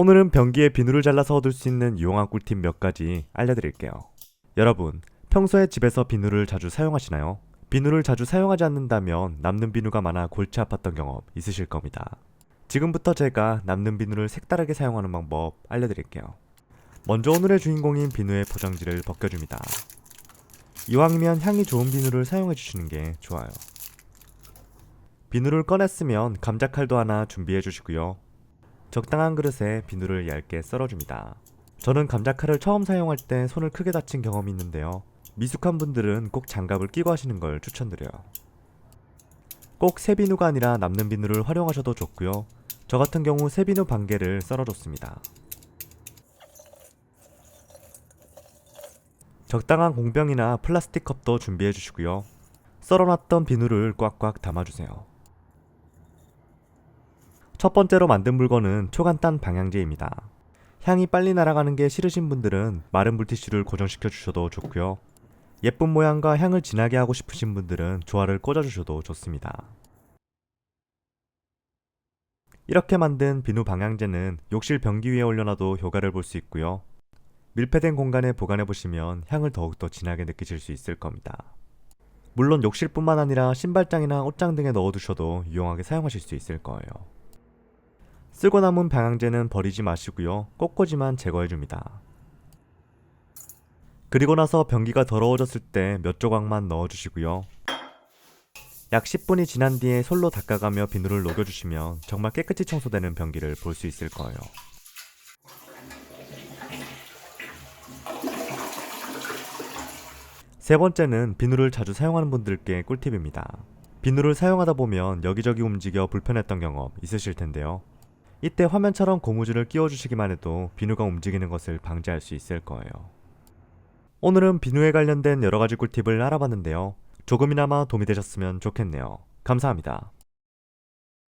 오늘은 변기에 비누를 잘라서 얻을 수 있는 유용한 꿀팁 몇 가지 알려드릴게요. 여러분, 평소에 집에서 비누를 자주 사용하시나요? 비누를 자주 사용하지 않는다면 남는 비누가 많아 골치 아팠던 경험 있으실 겁니다. 지금부터 제가 남는 비누를 색다르게 사용하는 방법 알려드릴게요. 먼저 오늘의 주인공인 비누의 포장지를 벗겨줍니다. 이왕이면 향이 좋은 비누를 사용해 주시는 게 좋아요. 비누를 꺼냈으면 감자칼도 하나 준비해 주시고요. 적당한 그릇에 비누를 얇게 썰어줍니다. 저는 감자칼을 처음 사용할 때 손을 크게 다친 경험이 있는데요. 미숙한 분들은 꼭 장갑을 끼고 하시는 걸 추천드려요. 꼭 새 비누가 아니라 남는 비누를 활용하셔도 좋고요. 저 같은 경우 새 비누 반 개를 썰어줬습니다. 적당한 공병이나 플라스틱 컵도 준비해 주시고요. 썰어놨던 비누를 꽉꽉 담아주세요. 첫 번째로 만든 물건은 초간단 방향제입니다. 향이 빨리 날아가는 게 싫으신 분들은 마른 물티슈를 고정시켜 주셔도 좋고요. 예쁜 모양과 향을 진하게 하고 싶으신 분들은 조화를 꽂아 주셔도 좋습니다. 이렇게 만든 비누 방향제는 욕실 변기 위에 올려놔도 효과를 볼 수 있고요. 밀폐된 공간에 보관해 보시면 향을 더욱더 진하게 느끼실 수 있을 겁니다. 물론 욕실뿐만 아니라 신발장이나 옷장 등에 넣어두셔도 유용하게 사용하실 수 있을 거예요. 쓰고 남은 방향제는 버리지 마시고요. 꼭꽂이만 제거해줍니다. 그리고 나서 변기가 더러워졌을 때 몇 조각만 넣어주시고요. 약 10분이 지난 뒤에 솔로 닦아가며 비누를 녹여주시면 정말 깨끗이 청소되는 변기를 볼 수 있을 거예요. 세 번째는 비누를 자주 사용하는 분들께 꿀팁입니다. 비누를 사용하다 보면 여기저기 움직여 불편했던 경험 있으실 텐데요. 이때 화면처럼 고무줄을 끼워주시기만 해도 비누가 움직이는 것을 방지할 수 있을 거예요. 오늘은 비누에 관련된 여러 가지 꿀팁을 알아봤는데요. 조금이나마 도움이 되셨으면 좋겠네요. 감사합니다.